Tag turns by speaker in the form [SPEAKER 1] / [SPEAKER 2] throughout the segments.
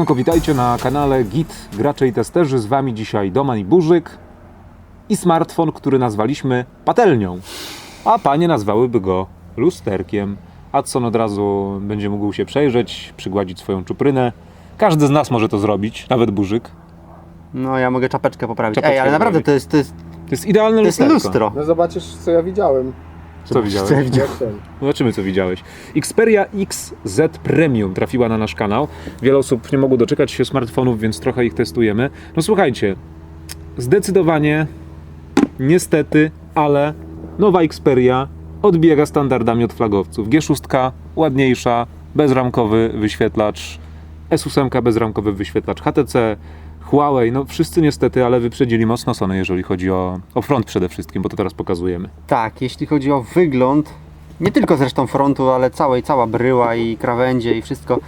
[SPEAKER 1] Siemanko, witajcie na kanale Git Gracze i Testerzy. Z wami dzisiaj Doman i Burzyk i smartfon, który nazwaliśmy patelnią, a panie nazwałyby go lusterkiem. Adson od razu będzie mógł się przejrzeć, przygładzić swoją czuprynę. Każdy z nas może to zrobić, nawet Burzyk.
[SPEAKER 2] No ja mogę czapeczkę poprawić.
[SPEAKER 1] Czapeczkę
[SPEAKER 2] Ej, ale naprawdę
[SPEAKER 1] poprawić.
[SPEAKER 2] to jest, to jest,
[SPEAKER 1] To jest idealne
[SPEAKER 2] to jest
[SPEAKER 1] lusterko.
[SPEAKER 2] lustro.
[SPEAKER 3] No zobaczysz, co ja widziałem.
[SPEAKER 1] Co widziałeś?
[SPEAKER 2] Co
[SPEAKER 3] ten.
[SPEAKER 1] Zobaczymy, co widziałeś. Xperia XZ Premium trafiła na nasz kanał. Wiele osób nie mogło doczekać się smartfonów, więc trochę ich testujemy. No słuchajcie, zdecydowanie, niestety, ale nowa Xperia odbiega standardami od flagowców. G6 ładniejsza, bezramkowy wyświetlacz, S8 bezramkowy wyświetlacz HTC, Huawei, no wszyscy niestety, ale wyprzedzili mocno Sony, jeżeli chodzi o, o front przede wszystkim, bo to teraz pokazujemy.
[SPEAKER 2] Tak, jeśli chodzi o wygląd, nie tylko zresztą frontu, ale całej, cała bryła i krawędzie i wszystko,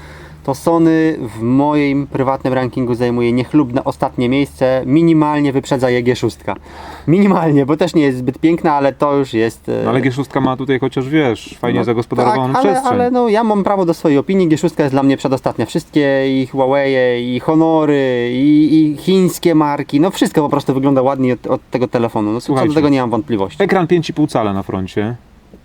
[SPEAKER 2] to Sony w moim prywatnym rankingu zajmuje niechlubne ostatnie miejsce, minimalnie wyprzedza je G6. Minimalnie, bo też nie jest zbyt piękna, ale to już jest... e,
[SPEAKER 1] No ale G6 ma tutaj chociaż, wiesz, fajnie
[SPEAKER 2] no,
[SPEAKER 1] zagospodarowaną
[SPEAKER 2] tak, ale,
[SPEAKER 1] przestrzeń.
[SPEAKER 2] ale no, ja mam prawo do swojej opinii. G6 jest dla mnie przedostatnia. Wszystkie i Huawei, i Honory, i, i chińskie marki, no wszystko po prostu wygląda ładnie od, od tego telefonu. No, co do tego nie mam wątpliwości.
[SPEAKER 1] Ekran 5,5 cala na froncie.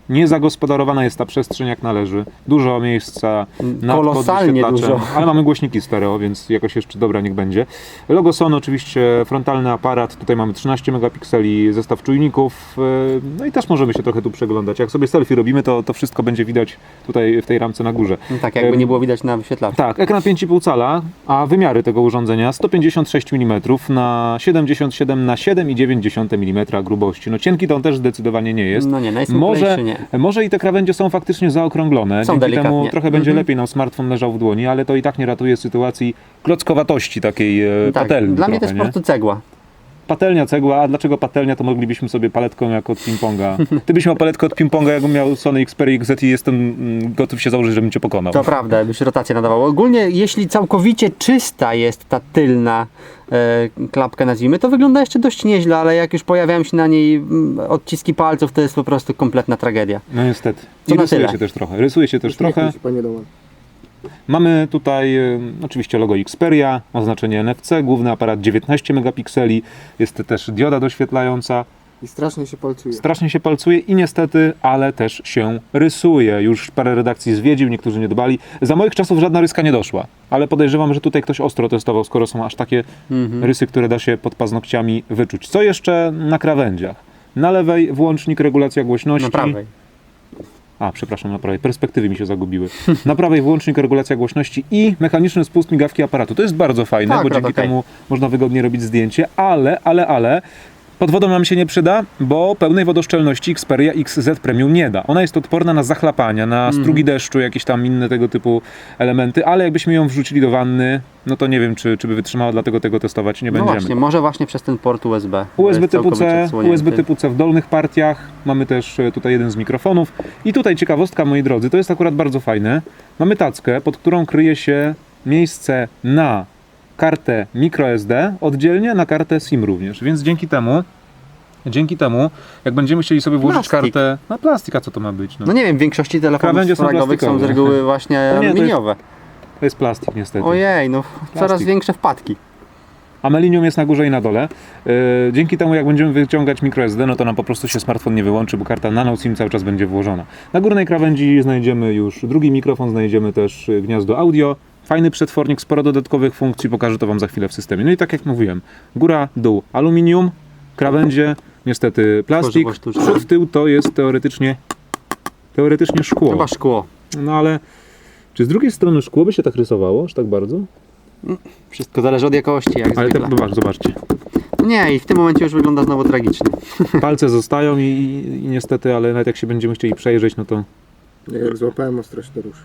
[SPEAKER 1] Niezagospodarowana jest ta przestrzeń jak należy. Dużo miejsca na
[SPEAKER 2] Kolosalnie dużo.
[SPEAKER 1] Ale mamy głośniki stereo, więc jakoś jeszcze dobra niech będzie. Logo Sony oczywiście, frontalny aparat. Tutaj mamy 13 megapikseli, zestaw czujników. yy, No i też możemy się trochę tu przeglądać. Jak sobie selfie robimy, to, to wszystko będzie widać tutaj w tej ramce na górze.
[SPEAKER 2] No, tak, jakby nie było widać na wyświetlaczu.
[SPEAKER 1] Tak, ekran 5,5 cala, a wymiary tego urządzenia 156 mm na 77 na 7,9 mm grubości. No cienki to on też zdecydowanie nie jest.
[SPEAKER 2] No nie,
[SPEAKER 1] Może,
[SPEAKER 2] nie.
[SPEAKER 1] Może i te krawędzie są faktycznie zaokrąglone.
[SPEAKER 2] Są
[SPEAKER 1] Dzięki
[SPEAKER 2] delikatnie.
[SPEAKER 1] temu trochę będzie
[SPEAKER 2] Mhm.
[SPEAKER 1] lepiej nam smartfon leżał w dłoni, ale to i tak nie ratuje sytuacji klockowatości takiej e,
[SPEAKER 2] Tak,
[SPEAKER 1] patelni.
[SPEAKER 2] dla mnie to
[SPEAKER 1] trochę,
[SPEAKER 2] jest po
[SPEAKER 1] nie?
[SPEAKER 2] prostu cegła.
[SPEAKER 1] Patelnia, cegła, a dlaczego patelnia, to moglibyśmy sobie paletką jak od ping-ponga. Ty byś miał paletkę od ping-ponga, jakbym miał Sony Xperia XZ i jestem mm, gotów się założyć, żebym cię pokonał.
[SPEAKER 2] To prawda, byś rotację nadawał. Ogólnie, jeśli całkowicie czysta jest ta tylna e, klapka, nazwijmy, to wygląda jeszcze dość nieźle, ale jak już pojawiają się na niej mm, odciski palców, to jest po prostu kompletna tragedia.
[SPEAKER 1] No niestety.
[SPEAKER 2] Co
[SPEAKER 1] I rysuje
[SPEAKER 2] tyle.
[SPEAKER 1] się też trochę. Rysuje się też
[SPEAKER 3] Uśmiechnij
[SPEAKER 1] trochę.
[SPEAKER 3] Się, panie.
[SPEAKER 1] Mamy tutaj e, oczywiście logo Xperia, oznaczenie NFC, główny aparat 19 megapikseli, jest też dioda doświetlająca.
[SPEAKER 3] I strasznie się palcuje.
[SPEAKER 1] Strasznie się palcuje i niestety, ale też się rysuje. Już parę redakcji zwiedził, niektórzy nie dbali. Za moich czasów żadna ryska nie doszła, ale podejrzewam, że tutaj ktoś ostro testował, skoro są aż takie
[SPEAKER 2] Mhm.
[SPEAKER 1] rysy, które da się pod paznokciami wyczuć. Co jeszcze na krawędziach? Na lewej włącznik regulacja głośności.
[SPEAKER 2] Na prawej.
[SPEAKER 1] A, przepraszam, na prawej. Perspektywy mi się zagubiły. Na prawej włącznik, regulacja głośności i mechaniczny spust migawki aparatu. To jest bardzo fajne,
[SPEAKER 2] Tak,
[SPEAKER 1] bo
[SPEAKER 2] akurat
[SPEAKER 1] dzięki
[SPEAKER 2] okej.
[SPEAKER 1] temu można wygodnie robić zdjęcie, ale, ale, ale pod wodą nam się nie przyda, bo pełnej wodoszczelności Xperia XZ Premium nie da. Ona jest odporna na zachlapania, na
[SPEAKER 2] Mhm.
[SPEAKER 1] strugi deszczu, jakieś tam inne tego typu elementy, ale jakbyśmy ją wrzucili do wanny, no to nie wiem, czy, czy by wytrzymała, dlatego tego testować nie
[SPEAKER 2] No
[SPEAKER 1] będziemy.
[SPEAKER 2] właśnie, może właśnie przez ten port USB.
[SPEAKER 1] USB typu C. USB typu C w dolnych partiach. Mamy też e, tutaj jeden z mikrofonów. I tutaj ciekawostka, moi drodzy, to jest akurat bardzo fajne. Mamy tackę, pod którą kryje się miejsce na kartę microSD, oddzielnie na kartę SIM również. Więc dzięki temu, dzięki temu, jak będziemy chcieli sobie włożyć
[SPEAKER 2] Plastik.
[SPEAKER 1] kartę na plastik, a co to ma być? No,
[SPEAKER 2] No nie wiem, w większości telefonów
[SPEAKER 1] Krawędzie są
[SPEAKER 2] flagowych są z
[SPEAKER 1] plastikowe.
[SPEAKER 2] reguły właśnie
[SPEAKER 1] No nie, to jest-
[SPEAKER 2] aluminiowe.
[SPEAKER 1] to jest plastik niestety.
[SPEAKER 2] Ojej, no coraz większe wpadki.
[SPEAKER 1] A melinium jest na górze i na dole. Yy, dzięki temu, jak będziemy wyciągać microSD, no to nam po prostu się smartfon nie wyłączy, bo karta nano SIM cały czas będzie włożona. Na górnej krawędzi znajdziemy już drugi mikrofon, znajdziemy też y, gniazdo audio. Fajny przetwornik, sporo dodatkowych funkcji, pokażę to Wam za chwilę w systemie. No i tak jak mówiłem, góra, dół aluminium, krawędzie, niestety plastik, przód, tył to jest teoretycznie, teoretycznie szkło.
[SPEAKER 2] Chyba szkło.
[SPEAKER 1] No ale czy z drugiej strony szkło by się tak rysowało, aż tak bardzo?
[SPEAKER 2] Wszystko zależy od jakości, jak
[SPEAKER 1] Ale te,
[SPEAKER 2] zwykle.
[SPEAKER 1] zobacz, zobaczcie.
[SPEAKER 2] Nie, i w tym momencie już wygląda znowu tragicznie.
[SPEAKER 1] Palce zostają i, i, i niestety, ale nawet jak się będziemy chcieli przejrzeć, no to,
[SPEAKER 3] Jak złapałem ostrość, to rusz.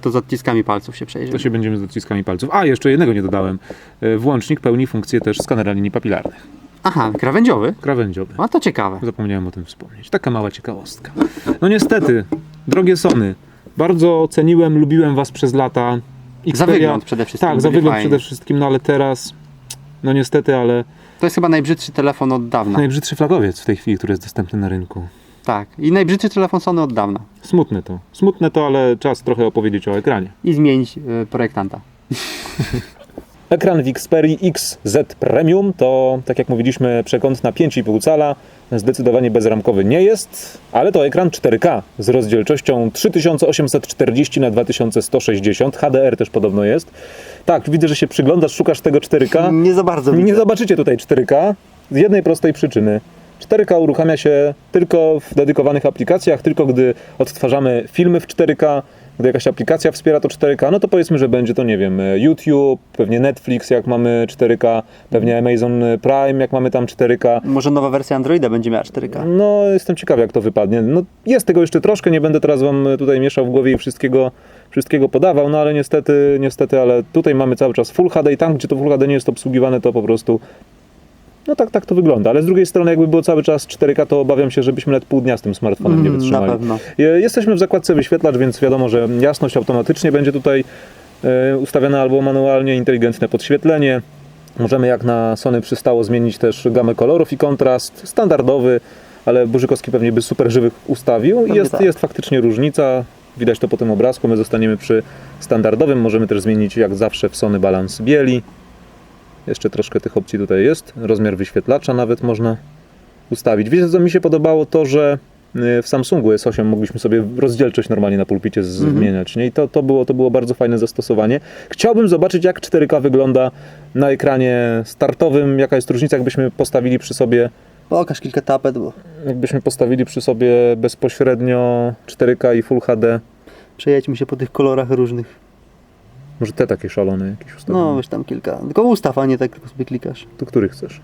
[SPEAKER 2] To z odciskami palców się przejrzy.
[SPEAKER 1] to się będziemy z odciskami palców. A, jeszcze jednego nie dodałem. E, Włącznik pełni funkcję też skanera linii papilarnych.
[SPEAKER 2] Aha, krawędziowy?
[SPEAKER 1] Krawędziowy.
[SPEAKER 2] A to ciekawe.
[SPEAKER 1] Zapomniałem o tym wspomnieć. Taka mała ciekawostka. No niestety, drogie Sony, bardzo ceniłem, lubiłem was przez lata.
[SPEAKER 2] Za wygląd przede wszystkim.
[SPEAKER 1] Tak, za wygląd
[SPEAKER 2] fajni.
[SPEAKER 1] przede wszystkim, no ale teraz, no niestety, ale
[SPEAKER 2] To jest chyba najbrzydszy telefon od dawna.
[SPEAKER 1] najbrzydszy flagowiec w tej chwili, który jest dostępny na rynku.
[SPEAKER 2] Tak. I najbrzydszy telefon Sony od dawna.
[SPEAKER 1] Smutne to. Smutne to, ale czas trochę opowiedzieć o ekranie.
[SPEAKER 2] I zmienić y, projektanta.
[SPEAKER 1] Ekran w Xperia XZ Premium to, tak jak mówiliśmy, przekątna 5,5 cala. Zdecydowanie bezramkowy nie jest, ale to ekran 4K z rozdzielczością 3840 na 2160 HDR też podobno jest. Tak, widzę, że się przyglądasz, szukasz tego 4K.
[SPEAKER 2] Nie za bardzo
[SPEAKER 1] Nie
[SPEAKER 2] widzę.
[SPEAKER 1] zobaczycie tutaj 4K z jednej prostej przyczyny. 4K uruchamia się tylko w dedykowanych aplikacjach, tylko gdy odtwarzamy filmy w 4K, gdy jakaś aplikacja wspiera to 4K, no to powiedzmy, że będzie to, nie wiem, YouTube, pewnie Netflix, jak mamy 4K, pewnie Amazon Prime, jak mamy tam 4K.
[SPEAKER 2] Może nowa wersja Androida będzie miała 4K.
[SPEAKER 1] No, jestem ciekawy, jak to wypadnie. No, jest tego jeszcze troszkę, nie będę teraz wam tutaj mieszał w głowie i wszystkiego, wszystkiego podawał, no ale niestety, niestety, ale tutaj mamy cały czas Full HD i tam, gdzie to Full HD nie jest obsługiwane, to po prostu no tak, tak to wygląda, ale z drugiej strony jakby było cały czas 4K, to obawiam się, żebyśmy nawet pół dnia z tym smartfonem nie
[SPEAKER 2] Mm,
[SPEAKER 1] wytrzymali.
[SPEAKER 2] na pewno.
[SPEAKER 1] Je- Jesteśmy w zakładce wyświetlacz, więc wiadomo, że jasność automatycznie będzie tutaj e, ustawiana albo manualnie, inteligentne podświetlenie. Możemy jak na Sony przystało zmienić też gamę kolorów i kontrast. Standardowy, ale Burzykowski pewnie by super żywych ustawił. I
[SPEAKER 2] Pewnie
[SPEAKER 1] jest,
[SPEAKER 2] tak.
[SPEAKER 1] jest faktycznie różnica. Widać to po tym obrazku. My zostaniemy przy standardowym. Możemy też zmienić jak zawsze w Sony balans bieli. Jeszcze troszkę tych opcji tutaj jest. Rozmiar wyświetlacza nawet można ustawić. Wiecie co mi się podobało? To, że y, w Samsungu S8 mogliśmy sobie rozdzielczość normalnie na pulpicie zmieniać. Nie? I to, to, było, to było bardzo fajne zastosowanie. Chciałbym zobaczyć, jak 4K wygląda na ekranie startowym. Jaka jest różnica, jakbyśmy postawili przy sobie
[SPEAKER 2] Pokaż kilka tapet, bo
[SPEAKER 1] jakbyśmy postawili przy sobie bezpośrednio 4K i Full HD.
[SPEAKER 2] przejedźmy się po tych kolorach różnych.
[SPEAKER 1] Może te takie szalone jakieś ustawione.
[SPEAKER 2] No, weź tam kilka. Tylko ustaw, a nie tak tylko sobie klikasz.
[SPEAKER 1] Tu który chcesz?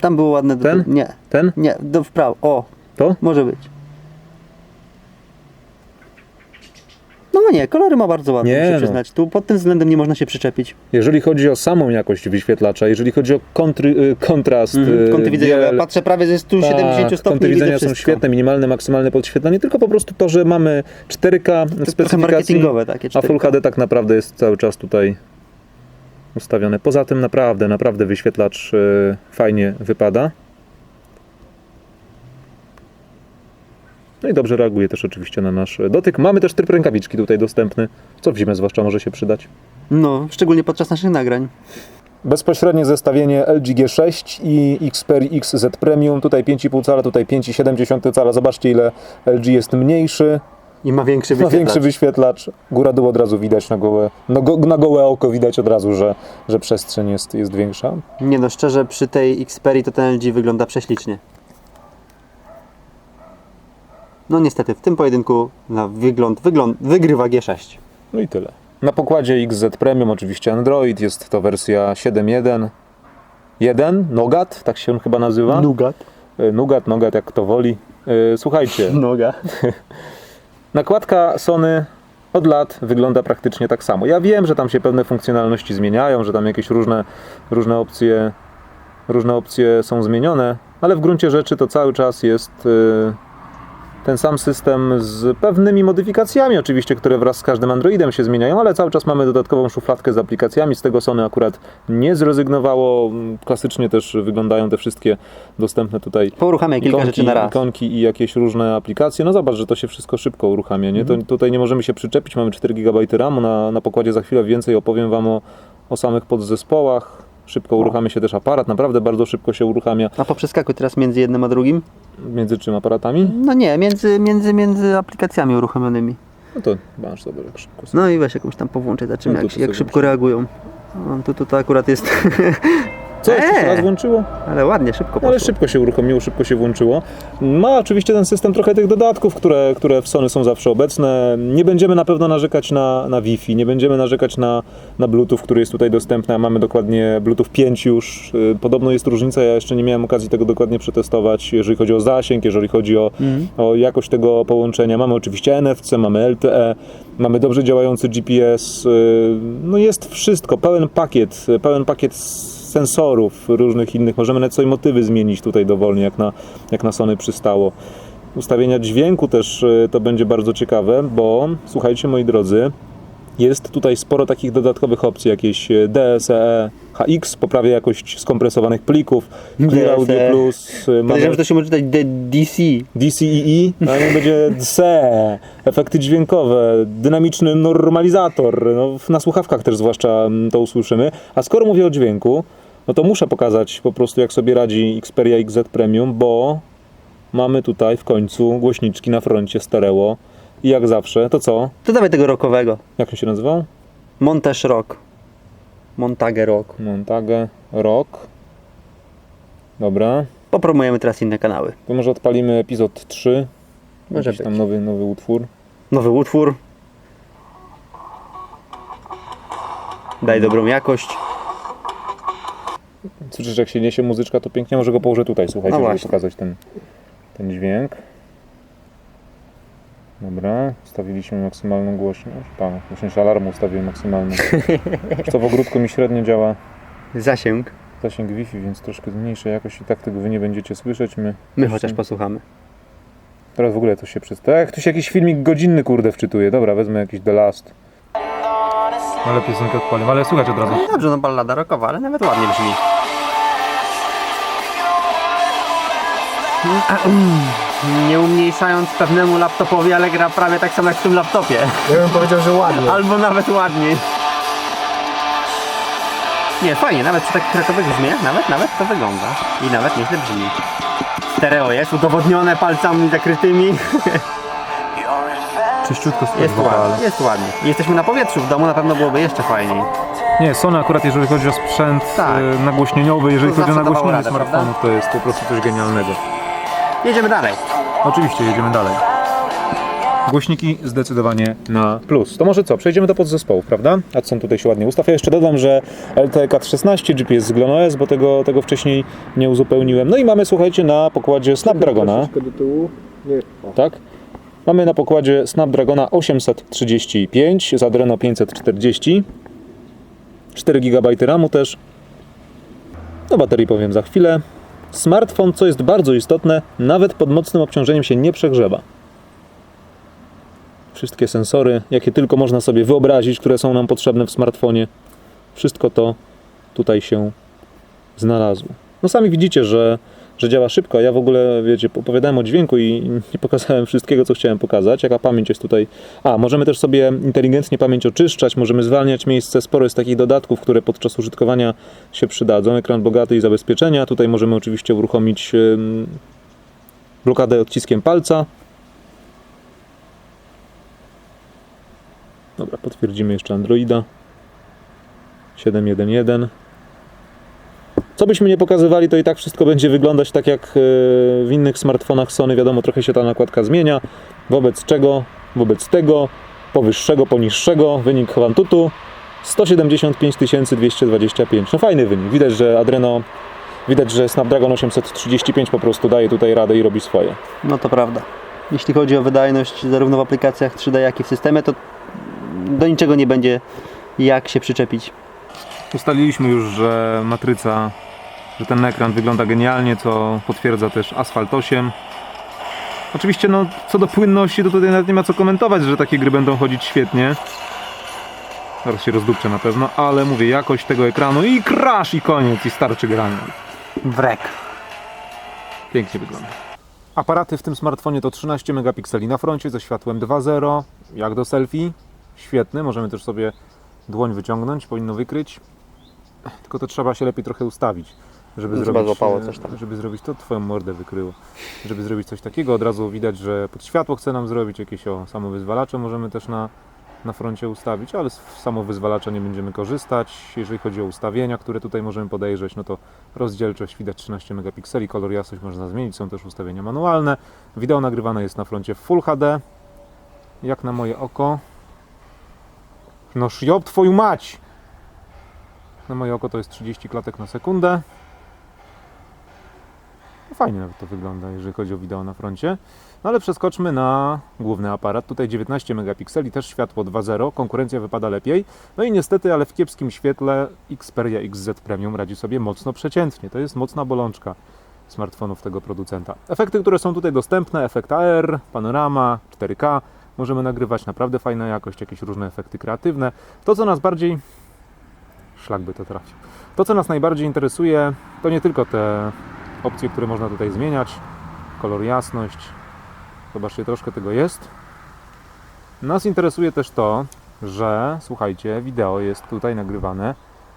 [SPEAKER 2] Tam było ładne. do-
[SPEAKER 1] Ten?
[SPEAKER 2] Nie,
[SPEAKER 1] Ten?
[SPEAKER 2] nie, do w prawo. O,
[SPEAKER 1] To?
[SPEAKER 2] może być. No nie, kolory ma bardzo ładne,
[SPEAKER 1] Nie,
[SPEAKER 2] muszę
[SPEAKER 1] no.
[SPEAKER 2] przyznać. Tu pod tym względem nie można się przyczepić.
[SPEAKER 1] Jeżeli chodzi o samą jakość wyświetlacza, jeżeli chodzi o kontry, y, kontrast,
[SPEAKER 2] Mhm.
[SPEAKER 1] y,
[SPEAKER 2] Kąty widzenia,
[SPEAKER 1] biel,
[SPEAKER 2] ja patrzę prawie ze 170
[SPEAKER 1] tak,
[SPEAKER 2] stopni
[SPEAKER 1] kąty
[SPEAKER 2] i widzę
[SPEAKER 1] widzenia są
[SPEAKER 2] wszystko.
[SPEAKER 1] świetne, minimalne, maksymalne podświetlenie, tylko po prostu to, że mamy 4K
[SPEAKER 2] To trochę
[SPEAKER 1] specyfikacji,
[SPEAKER 2] marketingowe takie.
[SPEAKER 1] a Full
[SPEAKER 2] 4K.
[SPEAKER 1] HD tak naprawdę jest cały czas tutaj ustawione. Poza tym naprawdę, naprawdę wyświetlacz y, fajnie wypada. No i dobrze reaguje też oczywiście na nasz dotyk. Mamy też tryb rękawiczki tutaj dostępny, co w zimę zwłaszcza może się przydać.
[SPEAKER 2] No, szczególnie podczas naszych nagrań.
[SPEAKER 1] Bezpośrednie zestawienie LG G6 i Xperia XZ Premium. Tutaj 5,5 cala, tutaj 5,7 cala. Zobaczcie ile LG jest mniejszy.
[SPEAKER 2] I ma większy
[SPEAKER 1] Ma
[SPEAKER 2] wyświetlacz.
[SPEAKER 1] większy wyświetlacz. Góra dół od razu widać na gołe, na, go, na gołe oko widać od razu, że, że przestrzeń jest, jest większa.
[SPEAKER 2] Nie no, szczerze, przy tej Xperii to ten LG wygląda prześlicznie. No niestety, w tym pojedynku na wygląd, wygląd wygrywa G6.
[SPEAKER 1] No i tyle. Na pokładzie XZ Premium oczywiście Android, jest to wersja 7.1. 1, Nougat, tak się on chyba nazywa.
[SPEAKER 2] Nugat.
[SPEAKER 1] E, Nougat, Nougat, jak kto woli. E, Słuchajcie,
[SPEAKER 2] Noga.
[SPEAKER 1] Nakładka Sony od lat wygląda praktycznie tak samo. Ja wiem, że tam się pewne funkcjonalności zmieniają, że tam jakieś różne, różne opcje różne opcje są zmienione, ale w gruncie rzeczy to cały czas jest y, ten sam system z pewnymi modyfikacjami oczywiście, które wraz z każdym Androidem się zmieniają, ale cały czas mamy dodatkową szufladkę z aplikacjami. Z tego Sony akurat nie zrezygnowało. Klasycznie też wyglądają te wszystkie dostępne tutaj
[SPEAKER 2] Pouruchamiaj kilka
[SPEAKER 1] ikonki,
[SPEAKER 2] rzeczy na raz.
[SPEAKER 1] ikonki i jakieś różne aplikacje. No zobacz, że to się wszystko szybko uruchamia. Nie?
[SPEAKER 2] Mhm.
[SPEAKER 1] To, tutaj nie możemy się przyczepić, mamy 4 GB RAMu, na, na pokładzie za chwilę więcej opowiem Wam o, o samych podzespołach. Szybko uruchamia się też aparat, naprawdę bardzo szybko się uruchamia.
[SPEAKER 2] A poprzeskakuj teraz między jednym a drugim?
[SPEAKER 1] Między czym aparatami?
[SPEAKER 2] No nie, między, między, między aplikacjami uruchomionymi.
[SPEAKER 1] No to masz sobie jak szybko.
[SPEAKER 2] No i weź jakąś tam powłączę, zobaczymy
[SPEAKER 1] No
[SPEAKER 2] jak, jak szybko
[SPEAKER 1] muszę.
[SPEAKER 2] reagują. No, tu, tu to akurat jest,
[SPEAKER 1] Co, jeszcze się
[SPEAKER 2] Eee!
[SPEAKER 1] raz włączyło?
[SPEAKER 2] ale ładnie, szybko poszło.
[SPEAKER 1] ale szybko się uruchomiło, szybko się włączyło. Ma oczywiście ten system trochę tych dodatków, które, które w Sony są zawsze obecne. Nie będziemy na pewno narzekać na, na Wi-Fi, nie będziemy narzekać na, na Bluetooth, który jest tutaj dostępny. a Mamy dokładnie Bluetooth 5 już. Y, Podobno jest różnica, ja jeszcze nie miałem okazji tego dokładnie przetestować, jeżeli chodzi o zasięg, jeżeli chodzi o,
[SPEAKER 2] Mhm.
[SPEAKER 1] o jakość tego połączenia. Mamy oczywiście NFC, mamy LTE, mamy dobrze działający GPS. y, No jest wszystko, pełen pakiet, pełen pakiet sensorów różnych innych. Możemy nawet sobie motywy zmienić tutaj dowolnie, jak na, jak na Sony przystało. Ustawienia dźwięku też y, to będzie bardzo ciekawe, bo słuchajcie moi drodzy, jest tutaj sporo takich dodatkowych opcji, jakieś y, DSE, HX, poprawia jakość skompresowanych plików, Clear. Audio Plus, y, mamy
[SPEAKER 2] że to się może czytać DC.
[SPEAKER 1] DCEE, a nie będzie DSE, efekty dźwiękowe, dynamiczny normalizator, no, na słuchawkach też zwłaszcza mm, to usłyszymy. A skoro mówię o dźwięku, no to muszę pokazać po prostu jak sobie radzi Xperia XZ Premium, bo mamy tutaj w końcu głośniczki na froncie stereo i jak zawsze, to co?
[SPEAKER 2] To dawaj tego rockowego.
[SPEAKER 1] Jak on się nazywał?
[SPEAKER 2] Montaż Rock. Montage Rock.
[SPEAKER 1] Montage Rock. Dobra,
[SPEAKER 2] Popromujemy teraz inne kanały.
[SPEAKER 1] to może odpalimy epizod 3.
[SPEAKER 2] Może
[SPEAKER 1] Jakiś
[SPEAKER 2] być.
[SPEAKER 1] tam nowy, nowy utwór.
[SPEAKER 2] Nowy utwór. Daj dobrą jakość.
[SPEAKER 1] Słyszysz, jak się niesie muzyczka, to pięknie. Może go położę tutaj, słuchajcie,
[SPEAKER 2] No
[SPEAKER 1] żeby pokazać ten, ten dźwięk. Dobra, ustawiliśmy maksymalną głośność. Tak, sensie alarmu ustawiłem maksymalną. Co w ogródku mi średnio działa
[SPEAKER 2] Zasięg.
[SPEAKER 1] zasięg Wi-Fi, więc troszkę zmniejszę jakoś i tak tego wy nie będziecie słyszeć. My
[SPEAKER 2] My chociaż posłuchamy.
[SPEAKER 1] teraz w ogóle to się przysta. Jak tu się jakiś filmik godzinny kurde wczytuje. Dobra, wezmę jakiś The Last. Ale piosenkę odpalę, ale słuchać od razu.
[SPEAKER 2] Dobrze, no ballada rockowa, ale nawet ładnie brzmi. Nie umniejszając pewnemu laptopowi, ale gra prawie tak samo jak w tym laptopie.
[SPEAKER 3] Ja bym powiedział, że ładnie.
[SPEAKER 2] Albo nawet ładniej. Nie, fajnie, nawet przy takich rockowych brzmieniach, nawet, nawet to wygląda. I nawet nieźle brzmi. Stereo jest, udowodnione palcami zakrytymi.
[SPEAKER 1] Czyściutko
[SPEAKER 2] Jest ładnie, jest ładnie. I Jesteśmy na powietrzu, w domu na pewno byłoby jeszcze fajniej.
[SPEAKER 1] Nie, Sony akurat jeżeli chodzi o sprzęt
[SPEAKER 2] Tak.
[SPEAKER 1] e, nagłośnieniowy, jeżeli
[SPEAKER 2] To
[SPEAKER 1] chodzi o
[SPEAKER 2] zawsze dawało
[SPEAKER 1] nagłośnienie
[SPEAKER 2] radę,
[SPEAKER 1] smartfonów, to jest po prostu coś genialnego.
[SPEAKER 2] Jedziemy dalej.
[SPEAKER 1] Oczywiście, jedziemy dalej. Głośniki zdecydowanie na plus. To może co, przejdziemy do podzespołów, prawda? A co tutaj się ładnie ustawia. Jeszcze dodam, że LTE Cat 16, GPS z GLONOS, bo tego, tego wcześniej nie uzupełniłem. No i mamy, słuchajcie, na pokładzie Snapdragona,
[SPEAKER 3] do tyłu. Nie.
[SPEAKER 1] Tak? Mamy na pokładzie Snapdragona 835 z Adreno 540. 4 GB RAMu też. O baterii powiem za chwilę. Smartfon, co jest bardzo istotne, nawet pod mocnym obciążeniem się nie przegrzeba. Wszystkie sensory, jakie tylko można sobie wyobrazić, które są nam potrzebne w smartfonie, wszystko to tutaj się znalazło. No sami widzicie, że, że działa szybko. Ja w ogóle, wiecie, opowiadałem o dźwięku i nie pokazałem wszystkiego, co chciałem pokazać. Jaka pamięć jest tutaj. A, możemy też sobie inteligentnie pamięć oczyszczać, możemy zwalniać miejsce. Sporo jest takich dodatków, które podczas użytkowania się przydadzą. Ekran bogaty i zabezpieczenia. Tutaj możemy oczywiście uruchomić blokadę odciskiem palca. Dobra, potwierdzimy jeszcze Androida 7.1.1. Co byśmy nie pokazywali, to i tak wszystko będzie wyglądać tak jak e, w innych smartfonach Sony. Wiadomo, trochę się ta nakładka zmienia. Wobec czego, wobec tego, powyższego, poniższego, wynik Hwantutu 175 225. No fajny wynik. Widać, że Adreno, widać, że Snapdragon 835 po prostu daje tutaj radę i robi swoje.
[SPEAKER 2] No to prawda. Jeśli chodzi o wydajność zarówno w aplikacjach 3D, jak i w systemie, to do niczego nie będzie jak się przyczepić.
[SPEAKER 1] Ustaliliśmy już, że matryca, że ten ekran wygląda genialnie, co potwierdza też Asphalt 8. Oczywiście, no, co do płynności, to tutaj nawet nie ma co komentować, że takie gry będą chodzić świetnie. Zaraz się rozdupczę na pewno, ale mówię, jakość tego ekranu i crash i koniec, i starczy grania.
[SPEAKER 2] Wrek.
[SPEAKER 1] Pięknie wygląda. Aparaty w tym smartfonie to 13 megapikseli na froncie ze światłem 2.0, jak do selfie. Świetny, możemy też sobie dłoń wyciągnąć, powinno wykryć. Tylko to trzeba się lepiej trochę ustawić, żeby
[SPEAKER 2] Chyba
[SPEAKER 1] zrobić,
[SPEAKER 2] złapało
[SPEAKER 1] e,
[SPEAKER 2] coś tam.
[SPEAKER 1] żeby zrobić to twoją mordę wykryło. Żeby zrobić coś takiego, od razu widać, że pod światło chce nam zrobić jakieś o samowyzwalacze możemy też na, na froncie ustawić, ale z samowyzwalacza nie będziemy korzystać. Jeżeli chodzi o ustawienia, które tutaj możemy podejrzeć, no to rozdzielczość widać 13 megapikseli, kolor jasność można zmienić, są też ustawienia manualne. Wideo nagrywane jest na froncie w Full HD. Jak na moje oko. No szjob twoją mać! Na moje oko to jest 30 klatek na sekundę. No Fajnie nawet to wygląda, jeżeli chodzi o wideo na froncie. No ale przeskoczmy na główny aparat. Tutaj 19 megapikseli, też światło 2.0, konkurencja wypada lepiej. No i niestety, ale w kiepskim świetle Xperia XZ Premium radzi sobie mocno przeciętnie. To jest mocna bolączka smartfonów tego producenta. Efekty, które są tutaj dostępne, efekt AR, panorama, 4K, możemy nagrywać naprawdę fajna jakość, jakieś różne efekty kreatywne. To, co nas bardziej szlak by to trafił. To, co nas najbardziej interesuje, to nie tylko te opcje, które można tutaj zmieniać. Kolor, jasność. Zobaczcie, troszkę tego jest. Nas interesuje też to, że słuchajcie, wideo jest tutaj nagrywane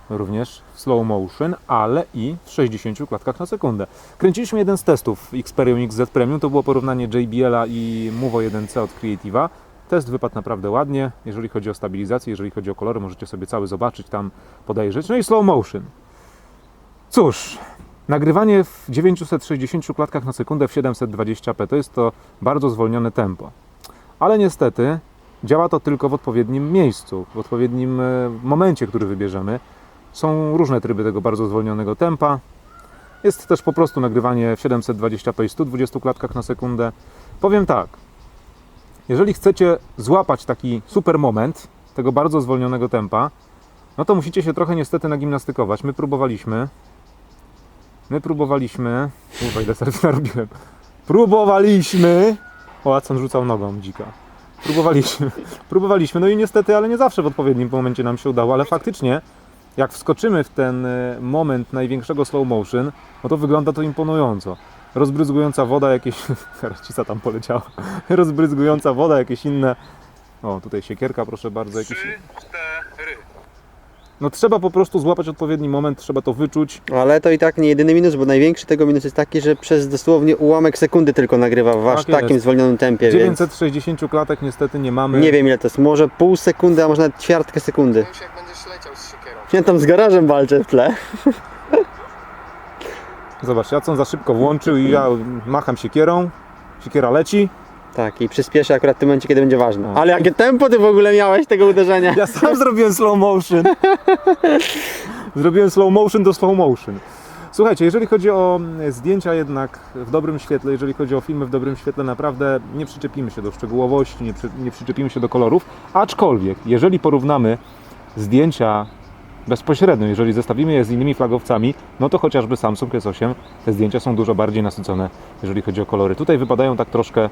[SPEAKER 1] również w slow motion, ale i w 60 klatkach na sekundę. Kręciliśmy jeden z testów Xperium XZ Premium, to było porównanie JBL-a i Movo 1C od Creative'a. Test wypadł naprawdę ładnie, jeżeli chodzi o stabilizację, jeżeli chodzi o kolory, możecie sobie cały zobaczyć, tam podejrzeć. No i slow motion. Cóż, nagrywanie w 960 klatkach na sekundę w 720p to jest to bardzo zwolnione tempo. Ale niestety działa to tylko w odpowiednim miejscu, w odpowiednim e, momencie, który wybierzemy. Są różne tryby tego bardzo zwolnionego tempa. Jest też po prostu nagrywanie w 720p i 120 klatkach na sekundę. Powiem tak, jeżeli chcecie złapać taki super moment tego bardzo zwolnionego tempa, no to musicie się trochę niestety nagimnastykować. My próbowaliśmy. My próbowaliśmy. Kurwa, ile serc narobiłem. Próbowaliśmy. O, Watson rzucał nogą dzika. Próbowaliśmy. Próbowaliśmy, no i niestety, ale nie zawsze w odpowiednim momencie nam się udało, ale faktycznie, jak wskoczymy w ten e, moment największego slow motion, no to wygląda to imponująco. Rozbryzgująca woda, jakieś. Karcica tam poleciała. Rozbryzgująca woda, jakieś inne. O, tutaj siekierka, proszę bardzo. Jakieś... No trzeba po prostu złapać odpowiedni moment, trzeba to wyczuć.
[SPEAKER 2] Ale to i tak nie jedyny minus, bo największy tego minus jest taki, że przez dosłownie ułamek sekundy tylko nagrywa w aż
[SPEAKER 1] Tak jest.
[SPEAKER 2] takim zwolnionym tempie,
[SPEAKER 1] W
[SPEAKER 2] więc
[SPEAKER 1] 960 klatek niestety nie mamy.
[SPEAKER 2] nie wiem ile to jest, może pół sekundy, a może nawet ćwiartkę sekundy.
[SPEAKER 3] Już jak będziesz leciał z siekierą.
[SPEAKER 2] Ja tam z garażem walczę w tle.
[SPEAKER 1] Zobacz, Jacon za szybko włączył i ja macham siekierą. Siekiera leci.
[SPEAKER 2] Tak, i przyspieszę akurat w tym momencie, kiedy będzie ważne.
[SPEAKER 1] No.
[SPEAKER 2] Ale jakie tempo ty w ogóle miałeś tego uderzenia?
[SPEAKER 1] Ja sam zrobiłem slow motion. zrobiłem slow motion do slow motion. Słuchajcie, jeżeli chodzi o mm, zdjęcia jednak w dobrym świetle, jeżeli chodzi o filmy w dobrym świetle, naprawdę nie przyczepimy się do szczegółowości, nie, przy, nie przyczepimy się do kolorów, aczkolwiek jeżeli porównamy zdjęcia bezpośrednio, jeżeli zestawimy je z innymi flagowcami, no to chociażby Samsung S8, te zdjęcia są dużo bardziej nasycone, jeżeli chodzi o kolory. Tutaj wypadają tak troszkę,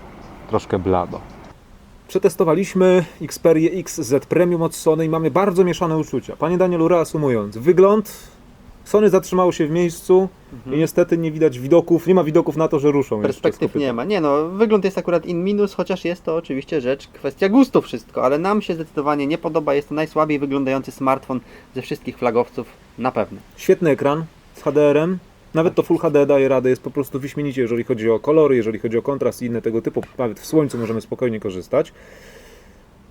[SPEAKER 1] troszkę blado. Przetestowaliśmy Xperię XZ Premium od Sony i mamy bardzo mieszane uczucia. Panie Danielu, reasumując, wygląd Sony zatrzymało się w miejscu i niestety nie widać widoków, nie ma widoków na to, że ruszą. z
[SPEAKER 2] Perspektyw nie ma. Nie no, wygląd jest akurat in minus, chociaż jest to oczywiście rzecz, kwestia gustu wszystko, ale nam się zdecydowanie nie podoba. Jest to najsłabiej wyglądający smartfon ze wszystkich flagowców, na pewno.
[SPEAKER 1] Świetny ekran z HDR-em. Nawet to Full HD daje radę, jest po prostu wyśmienicie, jeżeli chodzi o kolory, jeżeli chodzi o kontrast i inne tego typu. Nawet w słońcu możemy spokojnie korzystać.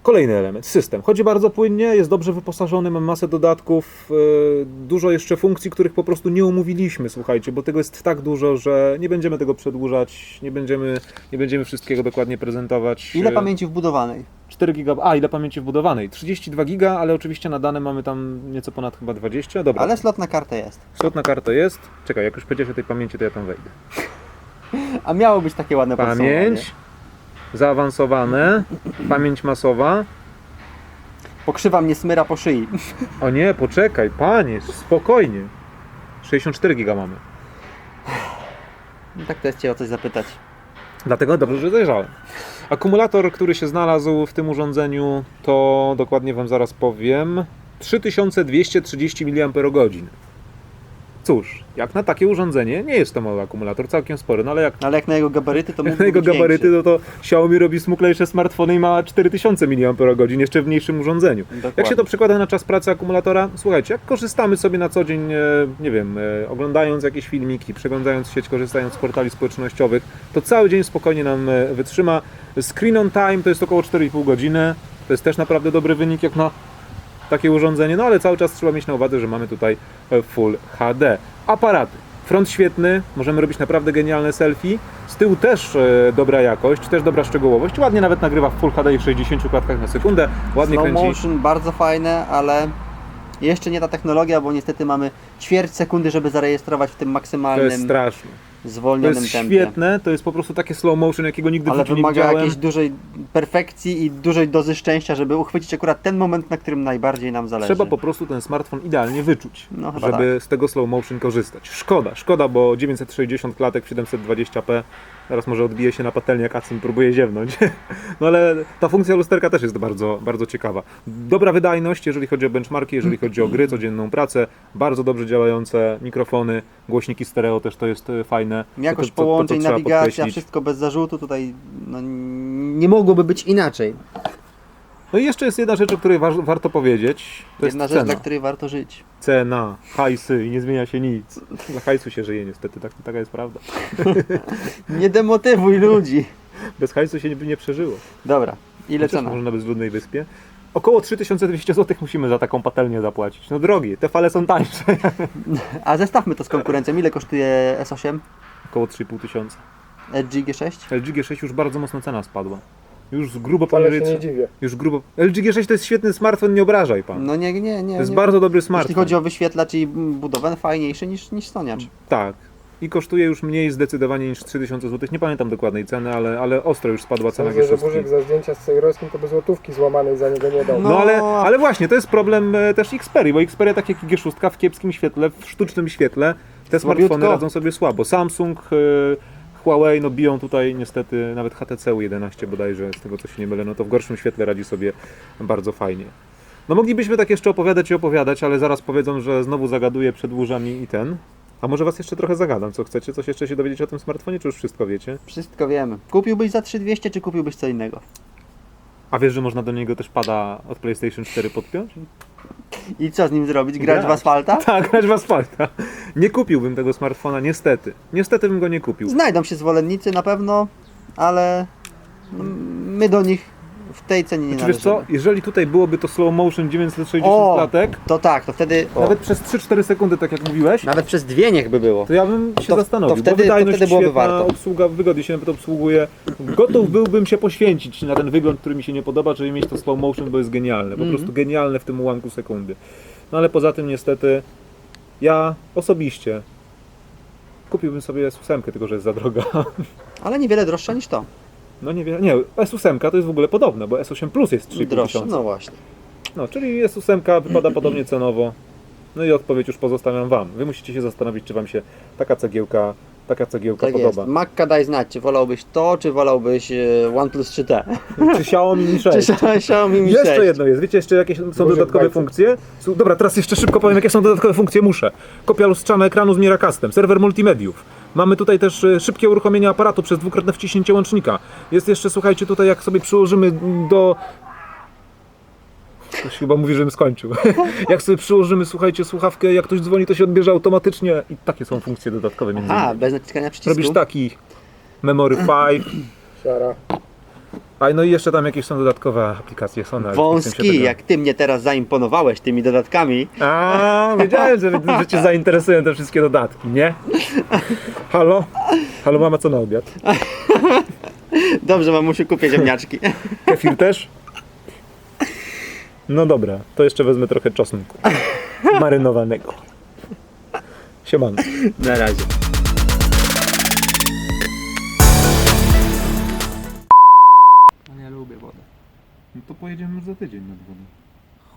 [SPEAKER 1] Kolejny element, system. Chodzi bardzo płynnie, jest dobrze wyposażony, ma masę dodatków, yy, dużo jeszcze funkcji, których po prostu nie omówiliśmy, słuchajcie, bo tego jest tak dużo, że nie będziemy tego przedłużać, nie będziemy, nie będziemy wszystkiego dokładnie prezentować.
[SPEAKER 2] Ile pamięci wbudowanej?
[SPEAKER 1] 4 GB, a ile pamięci wbudowanej? 32 GB, ale oczywiście na dane mamy tam nieco ponad chyba 20. Dobra.
[SPEAKER 2] Ale slot na kartę jest.
[SPEAKER 1] Slot na kartę jest. Czekaj, jak już powiedziałeś o tej pamięci, to ja tam wejdę.
[SPEAKER 2] A miało być takie ładne.
[SPEAKER 1] Pamięć zaawansowane, pamięć masowa.
[SPEAKER 2] Pokrzywa mnie smyra po szyi.
[SPEAKER 1] O nie, poczekaj, panie, spokojnie. 64 giga mamy.
[SPEAKER 2] No tak to jest cię o coś zapytać.
[SPEAKER 1] Dlatego dobrze, że zajrzałem. Akumulator, który się znalazł w tym urządzeniu, to dokładnie Wam zaraz powiem. 3230 mAh. Cóż, jak na takie urządzenie, nie jest to mały akumulator, całkiem spory, no ale jak
[SPEAKER 2] No ale jak na jego gabaryty, to mógłby
[SPEAKER 1] na jego gabaryty, no to Xiaomi robi smuklejsze smartfony i ma 4000 mAh, jeszcze w mniejszym urządzeniu. Jak
[SPEAKER 2] Dokładnie.
[SPEAKER 1] się to przekłada na czas pracy akumulatora? Słuchajcie, jak korzystamy sobie na co dzień, e, nie wiem, e, oglądając jakieś filmiki, przeglądając sieć, korzystając z portali społecznościowych, to cały dzień spokojnie nam e, wytrzyma. Screen on time to jest około 4,5 godziny. To jest też naprawdę dobry wynik jak na takie urządzenie, no ale cały czas trzeba mieć na uwadze, że mamy tutaj e, Full HD. Aparaty. Front świetny, możemy robić naprawdę genialne selfie. Z tyłu też e, dobra jakość, też dobra szczegółowość. Ładnie nawet nagrywa w Full HD i w 60 klatkach na sekundę. Ładnie
[SPEAKER 2] Slow
[SPEAKER 1] kręci.
[SPEAKER 2] motion bardzo fajne, ale jeszcze nie ta technologia, bo niestety mamy ćwierć sekundy, żeby zarejestrować w tym
[SPEAKER 1] To
[SPEAKER 2] maksymalnym
[SPEAKER 1] jest straszne. To
[SPEAKER 2] zwolnionym
[SPEAKER 1] jest
[SPEAKER 2] tempie.
[SPEAKER 1] świetne, to jest po prostu takie slow motion, jakiego nigdy w
[SPEAKER 2] Ale
[SPEAKER 1] życiu nie
[SPEAKER 2] wymaga
[SPEAKER 1] widziałem.
[SPEAKER 2] jakiejś dużej perfekcji i dużej dozy szczęścia, żeby uchwycić akurat ten moment, na którym najbardziej nam zależy.
[SPEAKER 1] Trzeba po prostu ten smartfon idealnie wyczuć,
[SPEAKER 2] No, chyba
[SPEAKER 1] żeby z tego slow motion korzystać. Szkoda, szkoda, bo 960 klatek w 720p, teraz może odbije się na patelnię, jak próbuje ziewnąć. No ale ta funkcja lusterka też jest bardzo, bardzo ciekawa. Dobra wydajność, jeżeli chodzi o benchmarki, jeżeli chodzi o gry, codzienną pracę, bardzo dobrze działające mikrofony, głośniki stereo też to jest e, fajne.
[SPEAKER 2] Jakość
[SPEAKER 1] To- to- to-
[SPEAKER 2] połączeń, nawigacja, wszystko bez zarzutu tutaj no, nie mogłoby być inaczej.
[SPEAKER 1] No i jeszcze jest jedna rzecz, o której wa- warto powiedzieć. To
[SPEAKER 2] Jedna
[SPEAKER 1] jest
[SPEAKER 2] rzecz,
[SPEAKER 1] cena.
[SPEAKER 2] dla której warto żyć.
[SPEAKER 1] Cena, hajsy i nie zmienia się nic. Dla hajsu się żyje niestety, tak, taka jest prawda.
[SPEAKER 2] Nie demotywuj ludzi.
[SPEAKER 1] Bez hajsu się nie, nie przeżyło.
[SPEAKER 2] Dobra, ile
[SPEAKER 1] Chociaż
[SPEAKER 2] cena?
[SPEAKER 1] Może na bezludnej wyspie. Około 3200 zł musimy za taką patelnię zapłacić. No drogi, te fale są tańsze.
[SPEAKER 2] A zestawmy to z konkurencją. Ile kosztuje S8?
[SPEAKER 1] Około 3,5 tysiąca.
[SPEAKER 2] LG G6?
[SPEAKER 1] LG G6 już bardzo mocno cena spadła. Już grubo
[SPEAKER 3] Wcale
[SPEAKER 1] poniżej...
[SPEAKER 3] się nie dziwię.
[SPEAKER 1] Już grubo... LG G6 to jest świetny smartfon, nie obrażaj pan.
[SPEAKER 2] No nie, nie, nie.
[SPEAKER 1] to jest
[SPEAKER 2] nie.
[SPEAKER 1] bardzo dobry
[SPEAKER 2] Jeśli
[SPEAKER 1] smartfon.
[SPEAKER 2] chodzi o wyświetlacz i budowę, fajniejszy niż, niż Soniacz.
[SPEAKER 1] Tak. I kosztuje już mniej zdecydowanie niż 3000 zł. Nie pamiętam dokładnej ceny, ale, ale ostro już spadła cena
[SPEAKER 3] Sądzę, że
[SPEAKER 1] G6.
[SPEAKER 3] Burzyk za zdjęcia z Sejrowskim to by złotówki złamanej za niego nie dał.
[SPEAKER 1] No,
[SPEAKER 2] No.
[SPEAKER 1] ale, ale właśnie, to jest problem e, też Xperia, bo Xperia tak jak i G6 w kiepskim świetle, w sztucznym świetle, te
[SPEAKER 2] Słabiutko.
[SPEAKER 1] smartfony radzą sobie słabo. Samsung, e, Huawei, no biją tutaj niestety nawet HTC U11 bodajże, z tego co się nie mylę, no to w gorszym świetle radzi sobie bardzo fajnie. No moglibyśmy tak jeszcze opowiadać i opowiadać, ale zaraz powiedzą, że znowu zagaduję, przedłużam i, i ten. A może was jeszcze trochę zagadam, co chcecie? Coś jeszcze się dowiedzieć o tym smartfonie, czy już wszystko wiecie?
[SPEAKER 2] Wszystko wiemy. Kupiłbyś za 3200, czy kupiłbyś co innego?
[SPEAKER 1] A wiesz, że można do niego też pada od PlayStation 4 podpiąć?
[SPEAKER 2] I co z nim zrobić? Grać w
[SPEAKER 1] Grać.
[SPEAKER 2] asfalta?
[SPEAKER 1] Tak, grać w asfalta. Nie kupiłbym tego smartfona, niestety. Niestety bym go nie kupił.
[SPEAKER 2] Znajdą się zwolennicy na pewno, ale no, my do nich w tej cenie nie
[SPEAKER 1] Czy wiesz co,
[SPEAKER 2] należymy.
[SPEAKER 1] jeżeli tutaj byłoby to slow motion 960
[SPEAKER 2] O!
[SPEAKER 1] klatek,
[SPEAKER 2] To tak, to wtedy... O,
[SPEAKER 1] nawet przez 3-4 sekundy, tak jak mówiłeś,
[SPEAKER 2] nawet przez dwie niech by było.
[SPEAKER 1] to ja bym się
[SPEAKER 2] To-
[SPEAKER 1] zastanowił,
[SPEAKER 2] to wtedy-
[SPEAKER 1] bo wydajność
[SPEAKER 2] to wtedy byłoby
[SPEAKER 1] świetna,
[SPEAKER 2] warto.
[SPEAKER 1] obsługa wygodnie się nawet obsługuje. Gotów byłbym się poświęcić na ten wygląd, który mi się nie podoba, żeby mieć to slow motion, bo jest genialne, po
[SPEAKER 2] Mhm.
[SPEAKER 1] prostu genialne w tym ułamku sekundy. No ale poza tym niestety, ja osobiście kupiłbym sobie S8, tylko że jest za droga.
[SPEAKER 2] Ale niewiele droższa niż to.
[SPEAKER 1] No nie wiem, nie, S8 to jest w ogóle podobne, bo S8 Plus jest 3,5
[SPEAKER 2] Droższe,
[SPEAKER 1] tysiąca.
[SPEAKER 2] no właśnie.
[SPEAKER 1] No, czyli S8 wypada podobnie cenowo. No i odpowiedź już pozostawiam Wam. Wy musicie się zastanowić, czy Wam się taka cegiełka, taka cegiełka
[SPEAKER 2] Tak jest.
[SPEAKER 1] podoba.
[SPEAKER 2] Makka daj znać, czy wolałbyś to, czy wolałbyś e, OnePlus 3T.
[SPEAKER 1] Czy Xiaomi Mi 6.
[SPEAKER 2] Czy Xiaomi Mi 6.
[SPEAKER 1] Jeszcze jedno jest. Wiecie jeszcze jakie są dodatkowe
[SPEAKER 3] bajce.
[SPEAKER 1] funkcje? Są- Dobra, teraz jeszcze szybko powiem, jakie są dodatkowe funkcje. Muszę. Kopia lustrzana ekranu z Miracastem, serwer multimediów. Mamy tutaj też e, szybkie uruchomienie aparatu przez dwukrotne wciśnięcie łącznika. Jest jeszcze, słuchajcie, tutaj jak sobie przyłożymy do... Ktoś chyba mówi, żebym skończył. jak sobie przyłożymy, słuchajcie, słuchawkę, jak ktoś dzwoni, to się odbierze automatycznie. I takie są funkcje dodatkowe między
[SPEAKER 2] A,
[SPEAKER 1] innymi.
[SPEAKER 2] bez naciskania przycisku.
[SPEAKER 1] Robisz taki Memory 5.
[SPEAKER 3] Siara.
[SPEAKER 1] A no i jeszcze tam jakieś są dodatkowe aplikacje się
[SPEAKER 2] Wąski,
[SPEAKER 1] tego-
[SPEAKER 2] jak ty mnie teraz zaimponowałeś tymi dodatkami.
[SPEAKER 1] A, wiedziałem, że, że cię zainteresują te wszystkie dodatki, nie? Halo? Halo, mama, co na obiad?
[SPEAKER 2] Dobrze, mamusiu, kupię ziemniaczki.
[SPEAKER 1] Kefir też? No dobra, to jeszcze wezmę trochę czosnku. Marynowanego. Siemano.
[SPEAKER 2] Na razie.
[SPEAKER 1] Pojedziemy już za tydzień nad wodą.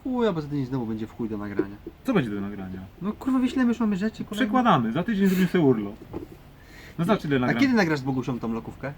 [SPEAKER 2] Chuj, a poza tym znowu będzie w chuj do nagrania.
[SPEAKER 1] Co będzie do nagrania?
[SPEAKER 2] No kurwa, wyślemy już mamy rzeczy. kolejne.
[SPEAKER 1] Przekładamy, za tydzień zrobimy sobie urlop. No za ile
[SPEAKER 2] A
[SPEAKER 1] nagramy?
[SPEAKER 2] kiedy nagrasz z Bogusią tą lokówkę?